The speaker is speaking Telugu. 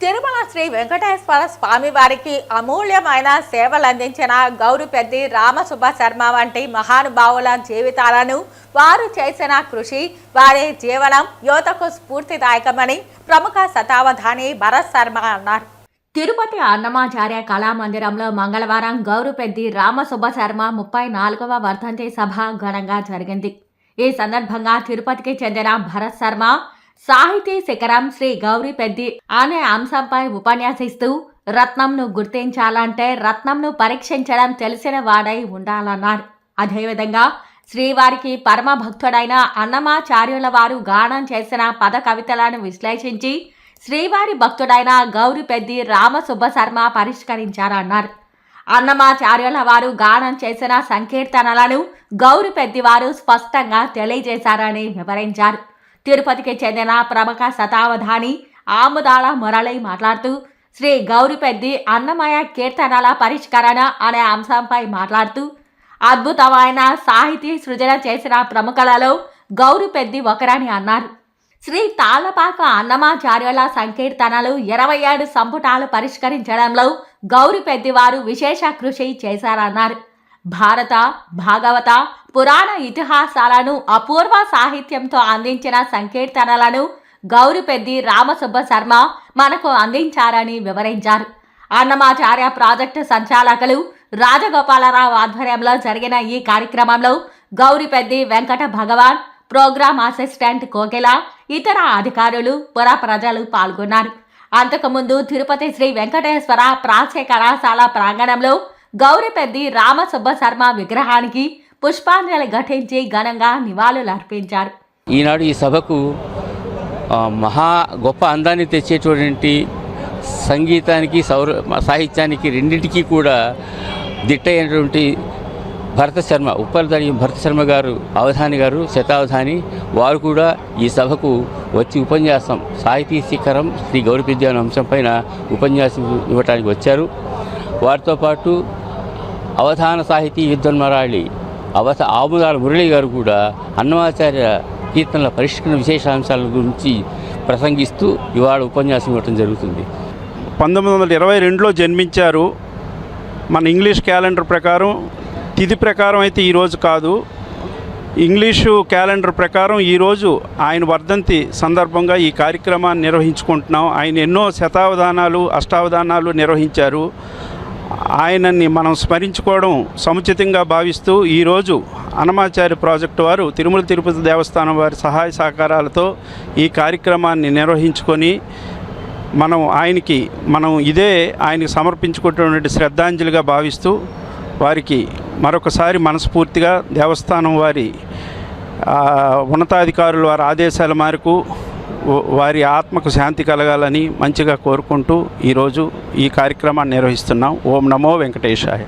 తిరుమల శ్రీ వెంకటేశ్వర స్వామి వారికి అమూల్యమైన సేవలు అందించిన గౌరిపెద్ది రామసుబ్బ శర్మ వంటి మహానుభావుల జీవితాలను వారు చేసిన కృషి వారి జీవనం యువతకు స్ఫూర్తిదాయకమని ప్రముఖ శతావధాని భరత్ శర్మ అన్నారు. తిరుపతి అన్నమాచార్య కళామందిరంలో మంగళవారం గౌరుపెద్ది రామసుబ్బ శర్మ ముప్పై నాలుగవ వర్ధంతి సభ ఘనంగా జరిగింది. ఈ సందర్భంగా తిరుపతికి చెందిన భరత్ శర్మ సాహితీ శిఖరం శ్రీ గౌరీ పెద్ది అనే అంశంపై ఉపన్యాసిస్తూ రత్నంను గుర్తించాలంటే రత్నంను పరీక్షించడం తెలిసిన వాడై ఉండాలన్నారు. అదేవిధంగా శ్రీవారికి పరమ భక్తుడైన అన్నమాచార్యుల వారు గానం చేసిన పద కవితలను విశ్లేషించి శ్రీవారి భక్తుడైన గౌరి పెద్ది రామసుబ్బ శర్మ పరిష్కరించారన్నారు. అన్నమాచార్యుల వారు గానం చేసిన సంకీర్తనలను గౌరి పెద్దివారు స్పష్టంగా తెలియజేశారని వివరించారు. తిరుపతికి చెందిన ప్రముఖ శతావధాని ఆముదాల మురళి మాట్లాడుతూ శ్రీ గౌరిపెద్ది అన్నమయ కీర్తనల పరిష్కరణ అనే అంశంపై మాట్లాడుతూ అద్భుతమైన సాహితీ సృజన చేసిన ప్రముఖులలో గౌరిపెద్ది ఒకరని అన్నారు. శ్రీ తాళ్ళపాక అన్నమాచార్యుల సంకీర్తనలు ఇరవై ఏడు సంపుటాలు పరిష్కరించడంలో గౌరిపెద్ది వారు విశేష కృషి చేశారన్నారు. భారత భాగవత పురాణ ఇతిహాసాలను అపూర్వ సాహిత్యంతో అందించిన సంకీర్తనలను గౌరిపెద్ది రామసుబ్బ శర్మ మనకు అందించారని వివరించారు. అన్నమాచార్య ప్రాజెక్టు సంచాలకులు రాజగోపాలరావు ఆధ్వర్యంలో జరిగిన ఈ కార్యక్రమంలో గౌరిపెద్ది వెంకట భగవాన్ ప్రోగ్రామ్ అసిస్టెంట్ కోకిల ఇతర అధికారులు పుర ప్రజలు పాల్గొన్నారు. అంతకుముందు తిరుపతి శ్రీ వెంకటేశ్వర ప్రాచ్య కళాశాల ప్రాంగణంలో గౌరిపెద్ది రామసుబ్బ శర్మ విగ్రహానికి పుష్పాంజలి ఘటించి ఘనంగా నివాళులర్పించారు. ఈనాడు ఈ సభకు మహా గొప్ప అందాన్ని తెచ్చేటువంటి సంగీతానికి సౌర సాహిత్యానికి రెండింటికి కూడా దిట్టైనటువంటి భరత శర్మ ఉప్పలదాని భరత శర్మ గారు అవధాని గారు శతావధాని వారు కూడా ఈ సభకు వచ్చి ఉపన్యాసం సాహితీ శిఖరం శ్రీ గౌరవిద్య అనే అంశం పైన ఉపన్యాసం ఇవ్వటానికి వచ్చారు. వారితో పాటు అవధాన సాహితీ విద్వన్మరాళి అవత ఆముదాల మురళి గారు కూడా అన్నమాచార్య కీర్తనల పరిష్కరణ విశేషాంశాల గురించి ప్రసంగిస్తూ ఇవాళ ఉపన్యాసం ఇవ్వటం జరుగుతుంది. పంతొమ్మిది వందల ఇరవై రెండులో జన్మించారు మన ఇంగ్లీష్ క్యాలెండర్ ప్రకారం తిథి ప్రకారం అయితే ఈరోజు కాదు. ఇంగ్లీషు క్యాలెండర్ ప్రకారం ఈరోజు ఆయన వర్ధంతి సందర్భంగా ఈ కార్యక్రమాన్ని నిర్వహించుకుంటున్నాం. ఆయన ఎన్నో శతావధానాలు అష్టావధానాలు నిర్వహించారు. ఆయనని మనం స్మరించుకోవడం సముచితంగా భావిస్తూ ఈరోజు అనమాచార్య ప్రాజెక్టు వారు తిరుమల తిరుపతి దేవస్థానం వారి సహాయ సహకారాలతో ఈ కార్యక్రమాన్ని నిర్వహించుకొని మనం ఆయనకి మనం ఇదే ఆయనకి సమర్పించుకున్నటువంటి శ్రద్ధాంజలిగా భావిస్తూ వారికి మరొకసారి మనస్ఫూర్తిగా దేవస్థానం వారి ఉన్నతాధికారులు ఉన్నతాధికారుల వారి ఆదేశాల మేరకు వారి ఆత్మకు శాంతి కలగాలని మంచిగా కోరుకుంటూ ఈరోజు ఈ కార్యక్రమాన్ని నిర్వహిస్తున్నాం. ఓం నమో వెంకటేశాయ.